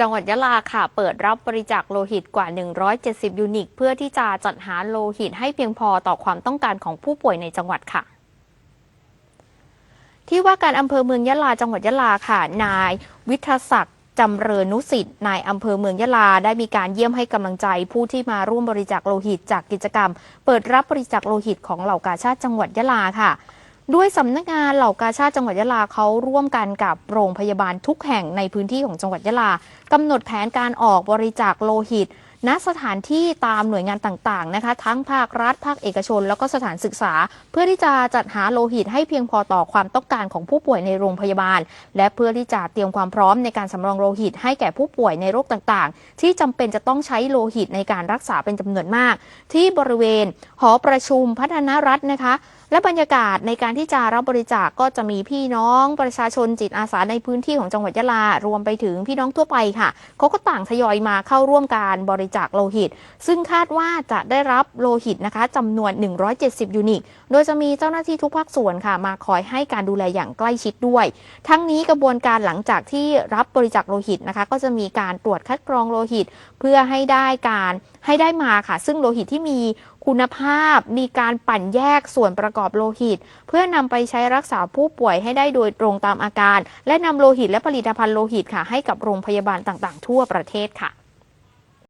จังหวัดยะลาค่ะ เปิดรับบริจาคโลหิตกว่า 170 ยูนิต เพื่อที่จะจัดหาโลหิตให้เพียงพอต่อความต้องการของผู้ป่วยในจังหวัดค่ะที่ว่าการอำเภอเมืองยะลาจังหวัดยะลาค่ะ นายวิทศักดิ์จำเริญนุสิทธิ์นายอำเภอเมืองยะลาได้มีการเยี่ยมให้กำลังใจ ผู้ที่มาร่วมบริจาคโลหิตจากกิจกรรม เปิดรับบริจาคโลหิตของเหล่ากาชาติจังหวัดยะลาค่ะ ด้วยสำนักงานเหล่ากาชาติจังหวัดยะลาเขาร่วมกันกับโรงพยาบาลทุกแห่งในพื้นที่ของจังหวัดยะลากำหนดแผนการออกบริจาคโลหิต ณสถานที่ตามหน่วยงานต่างๆนะคะ ทั้งภาครัฐ ภาคเอกชน แล้วก็สถานศึกษา เพื่อที่จะจัดหาโลหิตให้เพียงพอต่อความต้องการของผู้ป่วยในโรงพยาบาล และเพื่อที่จะเตรียมความพร้อมในการสำรองโลหิต ให้แก่ผู้ป่วยในโรคต่างๆ ที่จำเป็นจะต้องใช้โลหิตในการรักษาเป็นจำนวนมาก ที่บริเวณหอประชุมพัฒนรัฐนะคะ และบรรยากาศในการที่จะรับบริจาคก็จะมีพี่น้องประชาชนจิตอาสาในพื้นที่ของจังหวัดยะลารวมไปถึงพี่น้องทั่วไปค่ะเขาก็ต่างทยอยมาเข้าร่วมการบริจาคโลหิต ซึ่งคาดว่าจะได้รับโลหิตนะคะจำนวน 170 ยูนิต โดยจะมีเจ้าหน้าที่ทุกภาคส่วนค่ะ มาคอยให้การดูแลอย่างใกล้ชิดด้วย ทั้งนี้กระบวนการหลังจากที่รับบริจาคโลหิตนะคะ ก็จะมีการตรวจคัดกรองโลหิต เพื่อให้ได้การให้ได้มาค่ะ ซึ่งโลหิตที่มีคุณภาพ มีการปั่นแยกส่วนประกอบโลหิต เพื่อนำไปใช้รักษาผู้ป่วยให้ได้โดยตรงตามอาการ และนำโลหิตและผลิตภัณฑ์โลหิตค่ะ ให้กับโรงพยาบาลต่างๆ ทั่วประเทศค่ะ